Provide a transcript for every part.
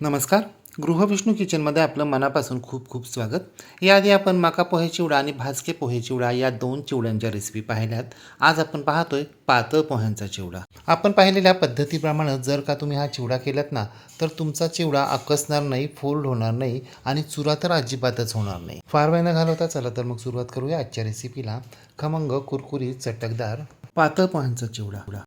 नमस्कार. गृहविष्णू किचनमध्ये आपलं मनापासून खूप खूप स्वागत. याआधी आपण माका पोहे चिवडा आणि भाजके पोहे चिवडा या दोन चिवड्यांच्या रेसिपी पाहिल्यात. आज आपण पाहतोय पातळ पोह्यांचा चिवडा. आपण पाहिलेल्या पद्धतीप्रमाणे जर का तुम्ही हा चिवडा केलात ना तर तुमचा चिवडा आकसणार नाही फोल्ड होणार नाही आणि चुरा तर अजिबातच होणार नाही. फार वेळ न घालवता चला तर मग सुरुवात करूया आजच्या रेसिपीला खमंग कुरकुरीत चटकदार पातळ पोह्यांचा चिवडा.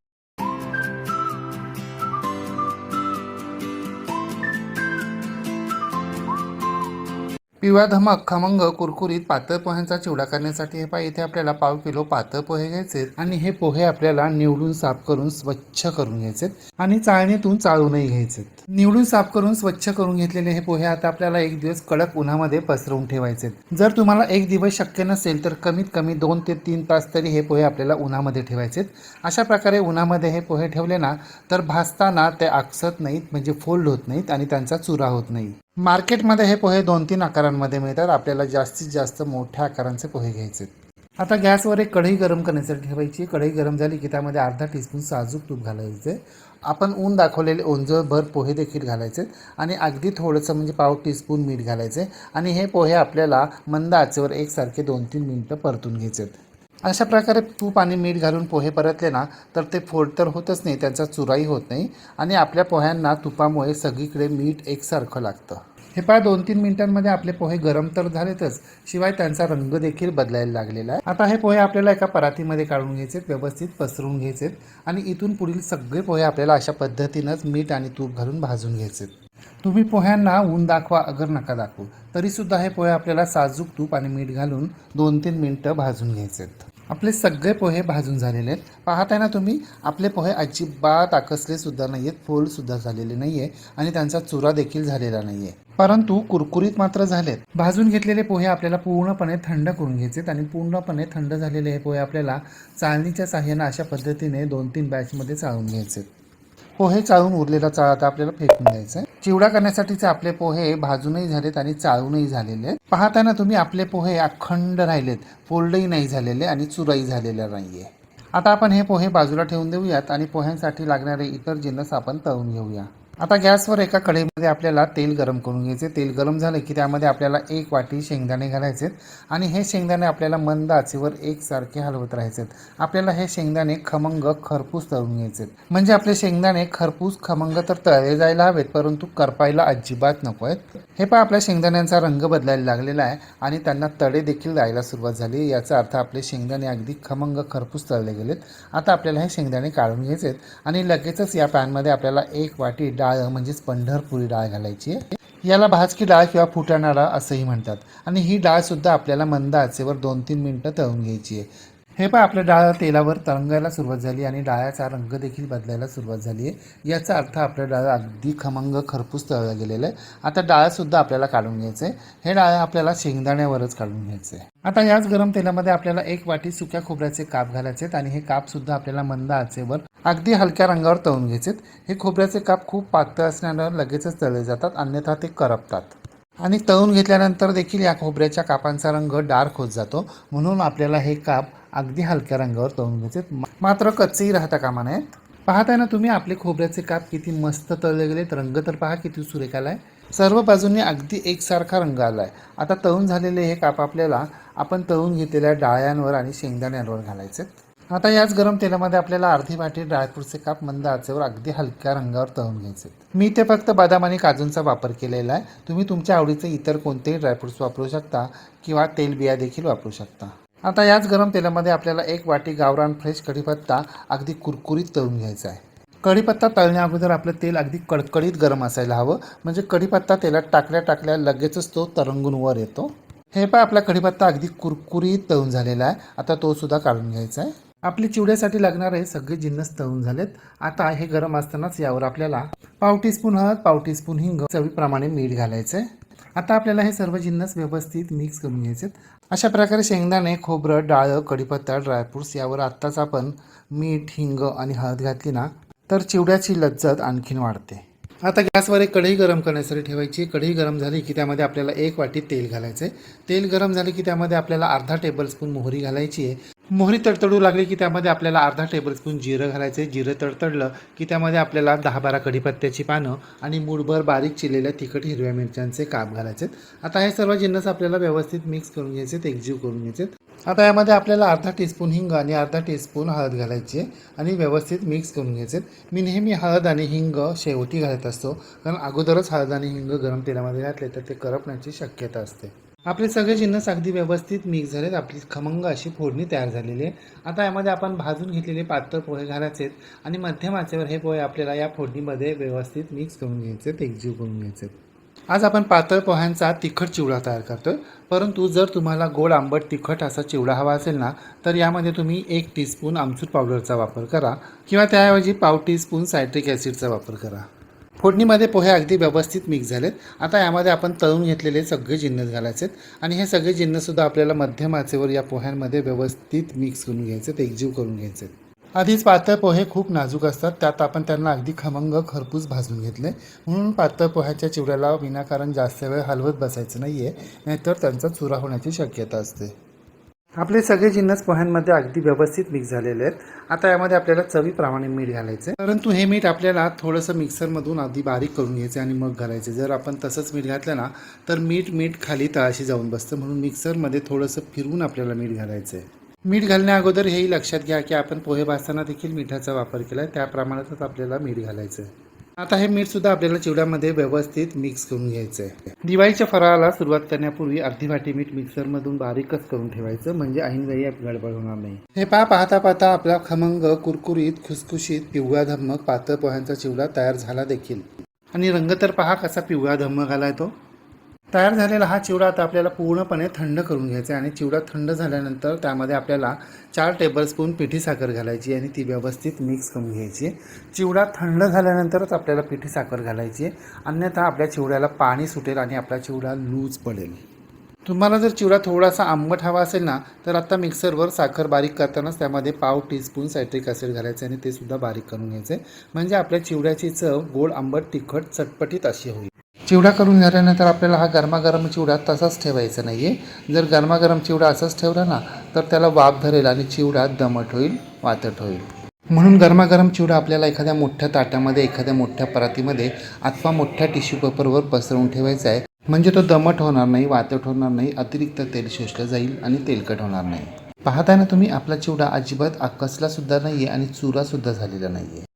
पिवळा धमक खमंग कुरकुरीत पातळ पोह्यांचा चिवडा करण्यासाठी हे पहा इथे आपल्याला पाव किलो पातळ पोहे घ्यायचे आणि हे पोहे आपल्याला निवडून साफ करून स्वच्छ करून घ्यायचे आणि चाळणीतून चाळूनही घ्यायचे निवडून साफ करून स्वच्छ करून घेतलेले हे पोहे आता आपल्याला एक दिवस कडक उन्हामध्ये पसरवून ठेवायचे जर तुम्हाला एक दिवस शक्य नसेल तर कमीत कमी दोन ते तीन तास तरी हे पोहे आपल्याला उन्हामध्ये ठेवायचे अशा प्रकारे उन्हामध्ये हे पोहे ठेवले ना तर भाजताना ते आकसत नाहीत म्हणजे फोल्ड होत नाहीत आणि त्यांचा चुरा होत नाही. मार्केटमध्ये हे पोहे दोन तीन आकारांमध्ये मिळतात. आपल्याला जास्तीत जास्त मोठ्या आकारांचे पोहे घ्यायचे आता गॅसवर एक कढई गरम करण्यासाठी ठेवायची. कढई गरम झाली की त्यामध्ये अर्धा टीस्पून साजूक तूप घालायचे. आपण ऊन दाखवलेले ओंजळभर पोहे देखील घालायचे आणि अगदी थोडंसं म्हणजे पाव टीस्पून मीठ घालायचे आणि हे पोहे आपल्याला मंद आचेवर एकसारखे दोन तीन मिनटं परतून घ्यायचे अशा प्रकारे तूप आणि मीठ घालून पोहे परतले ना तर ते फोड तर होतच नाही त्यांचा चुराही होत नाही आणि आपल्या पोह्यांना तुपामुळे सगळीकडे मीठ एकसारखं लागतं. हे पहा दोन तीन मिनिटांमध्ये आपले पोहे गरम तर झालेतच शिवाय त्यांचा रंग देखील बदलायला लागलेला आहे. आता हे पोहे आपल्याला एका परातीमध्ये काढून घ्यायचे व्यवस्थित पसरून घ्यायचे आणि इथून पुढील सगळे पोहे आपल्याला अशा पद्धतीनंच मीठ आणि तूप घालून भाजून घ्यायचे तुम्ही पोह्यांना ऊन दाखवा अगर नका दाखवू तरीसुद्धा हे पोहे आपल्याला साजूक तूप आणि मीठ घालून दोन तीन मिनटं भाजून घ्यायचे आपले सगळे पोहे भाजून झालेले आहेत. पाहताय ना तुम्ही आपले पोहे अजिबात आकसले सुद्धा नाही आहेत फोलसुद्धा झालेले नाही आहे आणि त्यांचा चुरा देखील झालेला नाही आहे परंतु कुरकुरीत मात्र झालेत. भाजून घेतलेले पोहे आपल्याला पूर्णपणे थंड करून घ्यायचे आणि पूर्णपणे थंड झालेले हे पोहे आपल्याला चाळणीच्या साह्यानं अशा पद्धतीने दोन तीन बॅचमध्ये चाळून घ्यायचे पोहे चाळून उरलेला चाळ आता आपल्याला फेकून द्यायचा आहे चिवडा करण्यासाठीचे आपले पोहे भाजूनही झालेत आणि चाळूनही झालेले आहेत. पाहताना तुम्ही आपले पोहे अखंड राहिलेत फोल्डही नाही झालेले आणि चुराई झालेला नाहीये. आता आपण हे पोहे बाजूला ठेवून देऊयात आणि पोह्यांसाठी लागणारे इतर जिन्नस आपण तळून घेऊया. आता गॅसवर एका कढईमध्ये आपल्याला तेल गरम करून घ्यायचे. तेल गरम झालं की त्यामध्ये आपल्याला एक वाटी शेंगदाणे घालायचे आणि हे शेंगदाणे आपल्याला मंद आचेवर एकसारखे हलवत राहायचे. आपल्याला हे शेंगदाणे खमंग खरपूस तळून घ्यायचे. म्हणजे आपले शेंगदाणे खरपूस खमंग तर तळले जायला हवेत परंतु करपायला अजिबात नको आहेत. हे पण आपल्या शेंगदाण्यांचा रंग बदलायला लागलेला आहे आणि त्यांना तडे देखील जायला सुरुवात झाली याचा अर्थ आपले शेंगदाणे अगदी खमंग खरपूस तळले गेलेत. आता आपल्याला हे शेंगदाणे काढून घ्यायचे आणि लगेचच या पॅनमध्ये आपल्याला एक वाटी डाळ म्हणजेच पंढरपुरी डाळ घालायची. याला भाजकी डाळ किंवा फुटाणा डाळ असंही म्हणतात. आणि ही डाळसुद्धा आपल्याला मंद आचेवर दोन तीन मिनटं तळून घ्यायची आहे. हे पण आपल्या डाळ तेलावर तरंगायला सुरुवात झाली आणि डाळ्याचा रंग देखील बदलायला सुरुवात झाली आहे. याचा अर्थ आपल्या डाळ अगदी खमंग खरपूस तळलं गेलेलं आहे आता डाळसुद्धा आपल्याला काढून घ्यायचं आहे. हे डाळ आपल्याला शेंगदाण्यावरच काढून घ्यायचं आहे. आता याच गरम तेलामध्ये आपल्याला एक वाटी सुक्या खोबऱ्याचे काप घालायचे आहेत आणि हे कापसुद्धा आपल्याला मंद आचेवर अगदी हलक्या रंगावर तळून घ्यायचे हे खोबऱ्याचे काप खूप पातळ असल्यानं लगेचच तळले जातात अन्यथा ते करपतात. आणि तळून घेतल्यानंतर देखील या खोबऱ्याच्या कापांचा रंग डार्क होत जातो. म्हणून आपल्याला हे काप अगदी हलक्या रंगावर तळून घ्यायचे मात्र कच्चेही राहता कामा नयेत. पाहताय ना तुम्ही आपले खोबऱ्याचे काप किती मस्त तळले गेलेत. रंग तर पहा किती सुरेख आलाय. सर्व बाजूंनी अगदी एकसारखा रंग आला आहे आता तळून झालेले हे काप आपल्याला आपण तळून घेतलेल्या डाळ्यांवर आणि शेंगदाण्यांवर घालायचे आता याच गरम तेलामध्ये आपल्याला अर्धी वाटी ड्रायफ्रूटचे काप मंद आचेवर अगदी हलक्या रंगावर तळून घ्यायचे मी इथे फक्त बदाम आणि काजूंचा वापर केलेला आहे. तुम्ही तुमच्या आवडीचे इतर कोणतेही ड्रायफ्रुट्स वापरू शकता किंवा तेलबिया देखील वापरू शकता. आता याच गरम तेलामध्ये आपल्याला एक वाटी गावरान फ्रेश कढीपत्ता अगदी कुरकुरीत तळून घ्यायचा आहे. कढीपत्ता तळण्या अगोदर आपलं तेल अगदी कडकडीत गरम असायला हवं. म्हणजे कढीपत्ता तेलात टाकल्या टाकल्या लगेचच तो तरंगून वर येतो. हे पण आपला कढीपत्ता अगदी कुरकुरीत तळून झालेला आहे. आता तो सुद्धा काढून घ्यायचा आहे. आपली चिवड्यासाठी लागणारे सगळे जिन्नस तळून झालेत. आता हे गरम असतानाच यावर आपल्याला पाव टीस्पून हळद पाव टीस्पून हिंग चवीप्रमाणे मीठ घालायचं आहे आता आपल्याला हे सर्व जिन्नस व्यवस्थित मिक्स करून घ्यायचे अशा प्रकारे शेंगदाणे खोबरं डाळं कढीपत्ता ड्रायफ्रुट्स यावर आत्ताच आपण मीठ हिंग आणि हळद घातली ना तर चिवड्याची लज्जत आणखीन वाढते. आता गॅसवर एक कढई गरम करण्यासाठी ठेवायची. कढई गरम झाली की त्यामध्ये आपल्याला एक वाटी तेल घालायचं आहे तेल गरम झाले की त्यामध्ये आपल्याला अर्धा टेबलस्पून मोहरी घालायची आहे. मोहरी तडतडू लागली की त्यामध्ये आपल्याला अर्धा टेबलस्पून जिरं घालायचं आहे जिरं तडतडलं की त्यामध्ये आपल्याला दहा बारा कढीपत्त्याची पानं आणि मूठभर बारीक चिरलेल्या तिखट हिरव्या मिरच्यांचे काप घालायचे आहेत. आता हे सर्व जिन्नस आपल्याला व्यवस्थित मिक्स करून घ्यायचे आहेत, एकजीव करून घ्यायचे आहेत. आता यामध्ये आपल्याला अर्धा टीस्पून हिंग आणि अर्धा टीस्पून हळद घालायची आणि व्यवस्थित मिक्स करून घ्यायचे आहेत. मी नेहमी हळद आणि हिंग शेवटी घालत असतो कारण अगोदरच हळद आणि हिंग गरम तेलामध्ये घातले तर ते करपण्याची शक्यता असते आपले सगळे जिन्नस अगदी व्यवस्थित मिक्स झालेत. आपली खमंग अशी फोडणी तयार झालेली आहे. आता यामध्ये आपण भाजून घेतलेले पातळ पोहे घालायचे आहेत आणि मध्यम आचेवर हे पोहे आपल्याला या फोडणीमध्ये व्यवस्थित मिक्स करून घ्यायचे आहेत एकजीव करून घ्यायचे आहेत. आज आपण पातळ पोह्यांचा तिखट चिवडा तयार करतोय. परंतु जर तुम्हाला गोड आंबट तिखट असा चिवडा हवा असेल ना तर यामध्ये तुम्ही एक टीस्पून आमचूर पावडरचा वापर करा किंवा त्याऐवजी पाव टीस्पून सायट्रिक ॲसिडचा वापर करा. फोडणीमध्ये पोहे अगदी व्यवस्थित मिक्स झालेत. आता यामध्ये आपण तळून घेतलेले सगळे जिन्नस घालायचे आहेत. आणि हे सगळे जिन्नससुद्धा आपल्याला मध्यम आचेवर या पोह्यांमध्ये व्यवस्थित मिक्स करून घ्यायचे आहेत एकजीव करून घ्यायचे आहेत. आधीच पातळ पोहे खूप नाजूक असतात. त्यात आपण त्यांना अगदी खमंग खरपूस भाजून घेतले. म्हणून पातळ पोह्याच्या चिवड्याला विनाकारण जास्त वेळ हलवत बसायचं नाही आहे नाहीतर त्यांचा चुरा होण्याची शक्यता असते. आपले सगळे जिन्नस पोह्यांमध्ये अगदी व्यवस्थित मिक्स झालेले आहेत. आता यामध्ये आपल्याला चवीप्रमाणे मीठ घालायचं आहे परंतु हे मीठ आपल्याला थोडंसं मिक्सरमधून अगदी बारीक करून घ्यायचं आणि मग घालायचं जर आपण तसंच मीठ घातलं ना तर मीठ मीठ खाली तळाशी जाऊन बसतं. म्हणून मिक्सरमध्ये थोडंसं फिरवून आपल्याला मीठ घालायचं आहे मीठ घालण्या अगोदर हेही लक्षात घ्या की आपण पोहे भाजताना देखील मिठाचा वापर केला आहे त्या प्रमाणातच आपल्याला मीठ घालायचं आहे आता हे मीठ सुद्धा आपल्याला चिवड्यामध्ये व्यवस्थित मिक्स करून घ्यायचं आहे दिवाळीच्या फराळाला सुरुवात करण्यापूर्वी अर्धी वाटी मीठ मिक्सरमधून बारीकच करून ठेवायचं म्हणजे ऐनवेळी गडबड होणार नाही. हे पा पाहता पाहता आपला खमंग कुरकुरीत खुसखुशीत पिवळा धम्मक पातळ पोह्यांचा चिवडा तयार झाला देखील. आणि रंग तर पहा कसा पिवळा धम्मक आलाय तो. तयार झालेला हा चिवडा आता आपल्याला पूर्णपणे थंड करून घ्यायचा आहे. आणि चिवडा थंड झाल्यानंतर त्यामध्ये आपल्याला चार टेबलस्पून पिठी साखर घालायची आणि ती व्यवस्थित मिक्स करून घ्यायची चिवडा थंड झाल्यानंतरच आपल्याला पिठी साखर घालायची आहे. अन्यथा आपल्या चिवड्याला पाणी सुटेल आणि आपला चिवडा लूज पडेल. तुम्हाला जर चिवडा थोडासा आंबट हवा असेल ना तर आत्ता मिक्सरवर साखर बारीक करतानाच त्यामध्ये पाव टीस्पून सायट्रिक ॲसिड घालायचं आणि ते सुद्धा बारीक करून घ्यायचे म्हणजे आपल्या चिवड्याची चव गोड आंबट तिखट चटपटीत अशी होईल. चिवडा करून झाल्यानंतर आपल्याला हा गरमागरम चिवडा तसाच ठेवायचा नाही आहे जर गरमागरम चिवडा असाच ठेवला ना तर त्याला वाफ धरेल आणि चिवडा दमट होईल वातट होईल. म्हणून गरमागरम चिवडा आपल्याला एखाद्या मोठ्या ताटामध्ये एखाद्या मोठ्या परातीमध्ये अथवा मोठ्या टिश्यू पेपरवर पसरवून ठेवायचा आहे. म्हणजे तो दमट होणार नाही वातट होणार नाही अतिरिक्त तेल शोषलं जाईल आणि तेलकट होणार नाही. पाहताना तुम्ही आपला चिवडा अजिबात आकसला सुद्धा आहे आणि चुरा सुद्धा झालेला नाहीये.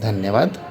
धन्यवाद.